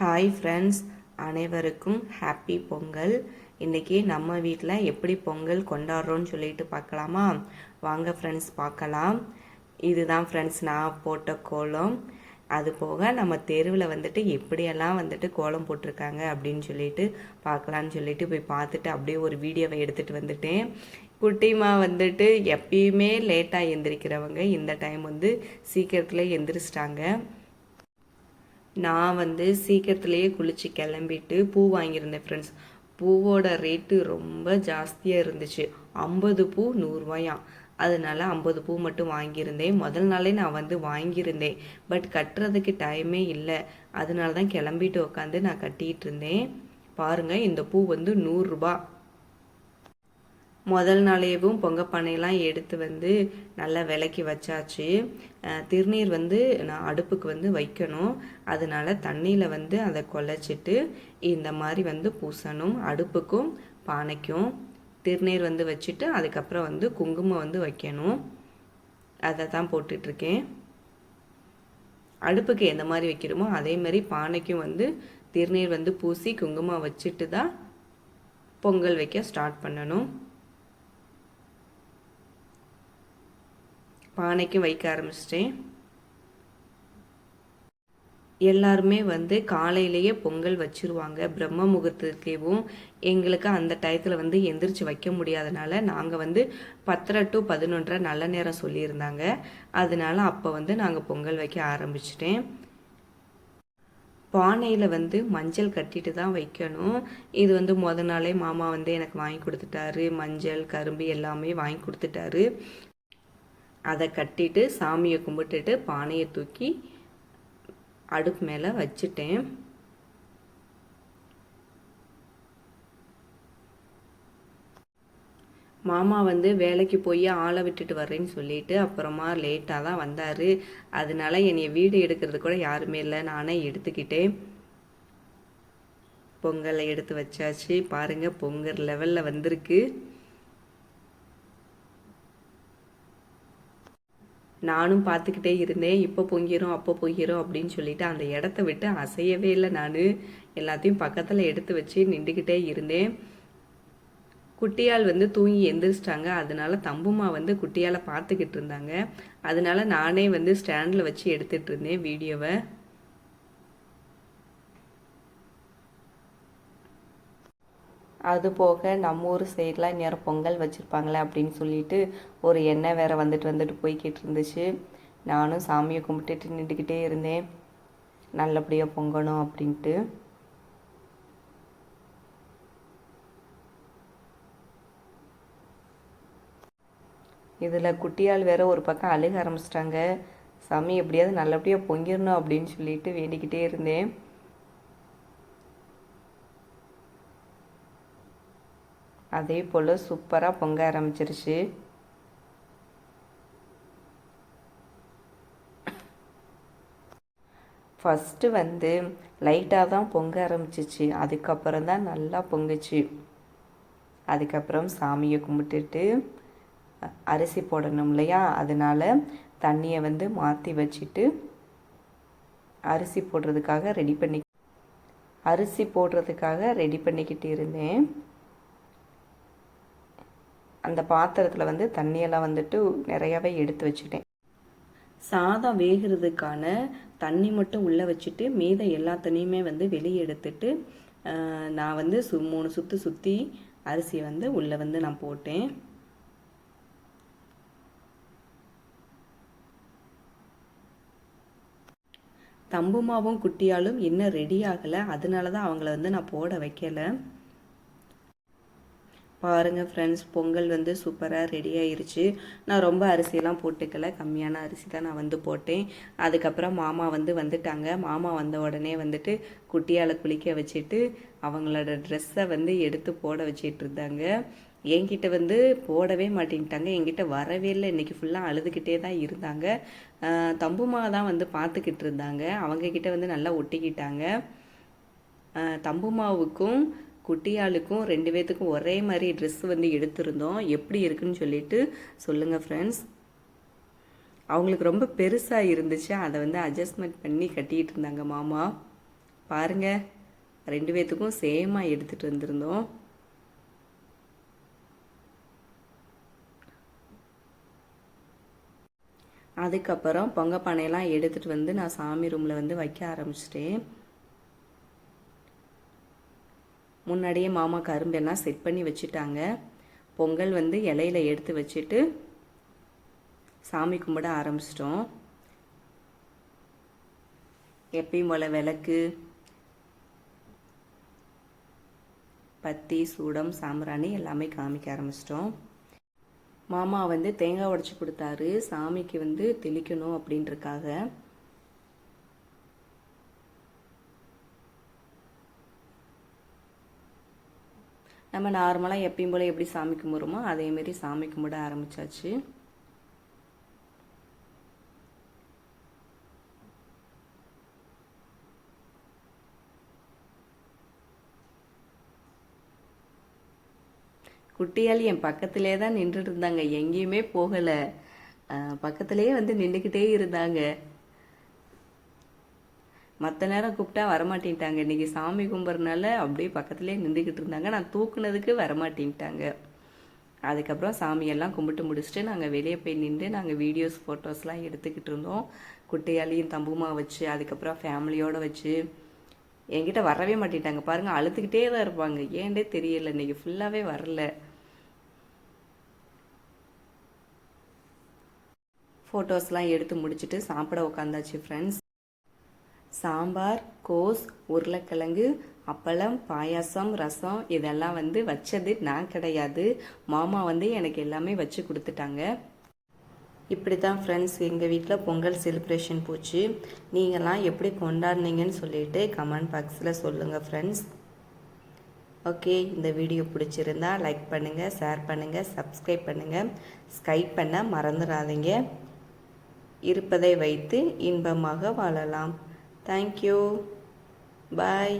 Hi friends அனைவருக்கும் happy Pongal. இன்றைக்கி நம்ம வீட்டில் எப்படி பொங்கல் கொண்டாடுறோன்னு சொல்லிட்டு பார்க்கலாமா? வாங்க ஃப்ரெண்ட்ஸ் பார்க்கலாம். இதுதான் ஃப்ரெண்ட்ஸ் நான் போட்ட கோலம். அது போக நம்ம தெருவில் வந்துட்டு எப்படியெல்லாம் வந்துட்டு கோலம் போட்டிருக்காங்க அப்படின்னு சொல்லிட்டு பார்க்கலான்னு சொல்லிட்டு போய் பார்த்துட்டு அப்படியே ஒரு வீடியோவை எடுத்துகிட்டு வந்துட்டேன். குட்டிமா வந்துட்டு எப்பயுமே லேட்டாக எந்திரிக்கிறவங்க இந்த டைம் வந்து சீக்கிரத்தில் எந்திரிச்சிட்டாங்க. நான் வந்து சீக்கிரத்துலேயே குளிச்சு கிளம்பிட்டு பூ வாங்கியிருந்தேன் ஃப்ரெண்ட்ஸ் பூவோட ரேட்டு ரொம்ப ஜாஸ்தியாக இருந்துச்சு. ஐம்பது பூ நூறுரூவாயாம் அதனால ஐம்பது பூ மட்டும் வாங்கியிருந்தேன். முதல் நாளே நான் வந்து வாங்கியிருந்தேன். பட் கட்டுறதுக்கு டைமே இல்லை. அதனால தான் கிளம்பிட்டு உட்காந்து நான் கட்டிகிட்டு இருந்தேன். பாருங்கள் இந்த பூ வந்து நூறுரூபா முதல் நாளேவும் பொங்கப்பானையெல்லாம் எடுத்து வந்து நல்லா விலக்கி வச்சாச்சு. திருநீர் வந்து நான் அடுப்புக்கு வந்து வைக்கணும். அதனால தண்ணியில் வந்து அதை குழச்சிட்டு இந்த மாதிரி வந்து பூசணும். அடுப்புக்கும் பானைக்கும் திருநீர் வந்து வச்சுட்டு அதுக்கப்புறம் வந்து குங்குமம் வந்து வைக்கணும். அதை தான் போட்டுட்ருக்கேன். அடுப்புக்கு எந்த மாதிரி வைக்கிறோமோ அதே மாதிரி பானைக்கும் வந்து திருநீர் வந்து பூசி குங்குமம் வச்சுட்டு தான் பொங்கல் வைக்க ஸ்டார்ட் பண்ணணும். பானைக்கும் வைக்க ஆரம்பிச்சிட்டேன். எல்லாருமே வந்து காலையிலேயே பொங்கல் வச்சுருவாங்க. பிரம்ம முகூர்த்தத்துக்கேவும் எங்களுக்கு அந்த டயத்தில் வந்து எந்திரிச்சு வைக்க முடியாதனால நாங்கள் வந்து பத்தரை டு பதினொன்றரை நல்ல நேரம் சொல்லியிருந்தாங்க. அதனால அப்போ வந்து நாங்கள் பொங்கல் வைக்க ஆரம்பிச்சிட்டேன். பானையில் வந்து மஞ்சள் கட்டிட்டு தான் வைக்கணும். இது வந்து முத நாளே மாமா வந்து எனக்கு வாங்கி கொடுத்துட்டாரு. மஞ்சள் கரும்பு எல்லாமே வாங்கி கொடுத்துட்டாரு. அதை கட்டிட்டு சாமியை கும்பிட்டுட்டு பானையை தூக்கி அடுப்பு மேலே வச்சுட்டேன். மாமா வந்து வேலைக்கு போய் ஆளை விட்டுட்டு வர்றேன்னு சொல்லிட்டு அப்புறமா லேட்டாக தான் வந்தார். அதனால என்னைய வீடு எடுக்கிறது கூட யாருமே இல்லை. நானே எடுத்துக்கிட்டேன். பொங்கலை எடுத்து வச்சாச்சு. பாருங்கள் பொங்கல் லெவலில் வந்திருக்கு. நானும் பார்த்துக்கிட்டே இருந்தேன். இப்போ பொங்கிரும் அப்போ பொங்கிரும் அப்படின்னு சொல்லிட்டு அந்த இடத்த விட்டு அசையவே இல்லை நான். எல்லாத்தையும் பக்கத்தில் எடுத்து வச்சு நின்றுக்கிட்டே இருந்தேன். குட்டியால் வந்து தூங்கி எந்திரிச்சிட்டாங்க. அதனால தம்புமா வந்து குட்டியால் பார்த்துக்கிட்டு இருந்தாங்க. அதனால நானே வந்து ஸ்டாண்டில் வச்சு எடுத்துகிட்டு இருந்தேன் வீடியோவை. அது போக நம்ம ஊர் சைடெலாம் நேரம் பொங்கல் வச்சுருப்பாங்களே அப்படின்னு சொல்லிட்டு ஒரு எண்ணெய் வேற வந்துட்டு வந்துட்டு போய்கிட்டு இருந்துச்சு நானும் சாமியை கும்பிட்டுட்டு நின்றுக்கிட்டே இருந்தேன். நல்லபடியாக பொங்கணும் அப்படின்ட்டு. இதில் குட்டியால் வேற ஒரு பக்கம் அழுக ஆரம்பிச்சிட்டாங்க. சாமி எப்படியாவது நல்லபடியாக பொங்கிடணும் அப்படின்னு சொல்லிட்டு வேண்டிக்கிட்டே இருந்தேன். அதே போல் சூப்பராக பொங்க ஆரம்பிச்சிருச்சு. ஃபஸ்ட்டு வந்து லைட்டாக தான் பொங்க ஆரம்பிச்சிச்சு. அதுக்கப்புறம் தான் நல்லா பொங்குச்சு. அதுக்கப்புறம் சாமியை கும்பிட்டுட்டு அரிசி போடணும் இல்லையா? அதனால் தண்ணியை வந்து மாற்றி வச்சுட்டு அரிசி போடுறதுக்காக ரெடி பண்ணி அரிசி போடுறதுக்காக ரெடி பண்ணிக்கிட்டு இருந்தேன். அந்த பாத்திரத்தில் வந்து தண்ணியெல்லாம் வந்துட்டு நிறையாவே எடுத்து வச்சுட்டேன் சாதம் வேகிறதுக்கான தண்ணி மட்டும் உள்ளே வச்சுட்டு மீத எல்லா தண்ணியுமே வந்து வெளியே எடுத்துட்டு நான் வந்து சு மூணு சுற்று சுற்றி அரிசியை வந்து உள்ளே வந்து நான் போட்டேன். தம்புமாவும் குட்டியாலும் இன்னும் ரெடி ஆகலை. அதனால தான் அவங்கள வந்து நான் போட வைக்கலை. பாருங்கள் ஃப்ரெண்ட்ஸ் பொங்கல் வந்து சூப்பராக ரெடி ஆயிருச்சு. நான் ரொம்ப அரிசியெல்லாம் போட்டுக்கல. கம்மியான அரிசி தான் நான் வந்து போட்டேன். அதுக்கப்புறம் மாமா வந்து வந்துட்டாங்க. மாமா வந்த உடனே வந்துட்டு குட்டியால் குளிக்க வச்சுட்டு அவங்களோட ட்ரெஸ்ஸை வந்து எடுத்து போட வச்சிட்டு இருந்தாங்க. என்கிட்ட வந்து போடவே மாட்டேங்கிட்டாங்க என்கிட்ட வரவே இல்லை. இன்றைக்கி ஃபுல்லாக அழுதுகிட்டே தான் இருந்தாங்க. தம்புமா தான் வந்து பார்த்துக்கிட்டு இருந்தாங்க. அவங்கக்கிட்ட வந்து நல்லா ஒட்டிக்கிட்டாங்க. தம்புமாவுக்கும் குட்டியாளுக்கும் ரெண்டு பேர்த்துக்கும் ஒரே மாதிரி ட்ரெஸ் வந்து எடுத்திருந்தோம். எப்படி இருக்குன்னு சொல்லிட்டு சொல்லுங்கள் ஃப்ரெண்ட்ஸ் அவங்களுக்கு ரொம்ப பெருசாக இருந்துச்சு. அதை வந்து அட்ஜஸ்ட்மெண்ட் பண்ணி கட்டிகிட்டு இருந்தாங்க மாமா. பாருங்கள் ரெண்டு பேர்த்துக்கும் சேமாக எடுத்துகிட்டு வந்திருந்தோம். அதுக்கப்புறம் பொங்க பானையெல்லாம் எடுத்துகிட்டு வந்து நான் சாமி ரூமில் வந்து வைக்க ஆரம்பிச்சிட்டேன். முன்னாடியே மாமா கரும்பெல்லாம் செட் பண்ணி வச்சுட்டாங்க. பொங்கல் வந்து இலையில எடுத்து வச்சுட்டு சாமி கும்பிட ஆரம்பிச்சிட்டோம். எப்பயும் போல் விளக்கு பத்தி சூடம் சாம்பிராணி எல்லாமே காமிக்க ஆரம்பிச்சிட்டோம். மாமா வந்து தேங்காய் உடச்சி கொடுத்தாரு. சாமிக்கு வந்து தெளிக்கணும் அப்படின்றக்காக நம்ம நார்மலாக எப்பயும் போல் எப்படி சாமி கும்பிட்றோமோ அதேமாரி சாமி கும்பிட ஆரம்பிச்சாச்சு. குட்டியால் என் பக்கத்திலே தான் நின்றுட்டு இருந்தாங்க. எங்கேயுமே போகலை. பக்கத்திலேயே வந்து நின்றுக்கிட்டே இருந்தாங்க. மற்ற நேரம் கூப்பிட்டா வரமாட்டேன்ட்டாங்க. இன்னைக்கு சாமி கும்பிட்றனால அப்படியே பக்கத்துலேயே நின்றுக்கிட்டு இருந்தாங்க. நான் தூக்குனதுக்கு வரமாட்டேன்ட்டாங்க. அதுக்கப்புறம் சாமியெல்லாம் கும்பிட்டு முடிச்சுட்டு நாங்கள் வெளியே போய் நின்று நாங்கள் வீடியோஸ் ஃபோட்டோஸ்லாம் எடுத்துக்கிட்டு இருந்தோம். குட்டையாலையும் தம்புமா வச்சு அதுக்கப்புறம் ஃபேமிலியோடு வச்சு. என்கிட்ட வரவே மாட்டேட்டாங்க பாருங்கள் அழுத்துக்கிட்டே தான் இருப்பாங்க. ஏன்டே தெரியல இன்னைக்கு ஃபுல்லாகவே வரல. ஃபோட்டோஸ்லாம் எடுத்து முடிச்சுட்டு சாப்பிட உட்காந்தாச்சு ஃப்ரெண்ட்ஸ் சாம்பார் கோஸ் உருளைக்கிழங்கு அப்பளம் பாயாசம் ரசம் இதெல்லாம் வந்து வச்சது நான் கிடையாது. மாமா வந்து எனக்கு எல்லாமே வச்சு கொடுத்துட்டாங்க. இப்படி தான் ஃப்ரெண்ட்ஸ் எங்கள் வீட்டில் பொங்கல் செலிப்ரேஷன் போச்சு. நீங்களாம் எப்படி கொண்டாடினீங்கன்னு சொல்லிட்டு கமெண்ட் பாக்ஸில் சொல்லுங்கள் ஃப்ரெண்ட்ஸ் ஓகே இந்த வீடியோ பிடிச்சிருந்தா லைக் பண்ணுங்கள் ஷேர் பண்ணுங்கள் சப்ஸ்கிரைப் பண்ணுங்கள் ஸ்கைப் பண்ண மறந்துடாதீங்க இருப்பதை வைத்து இன்பமாக வாழலாம். Thank you bye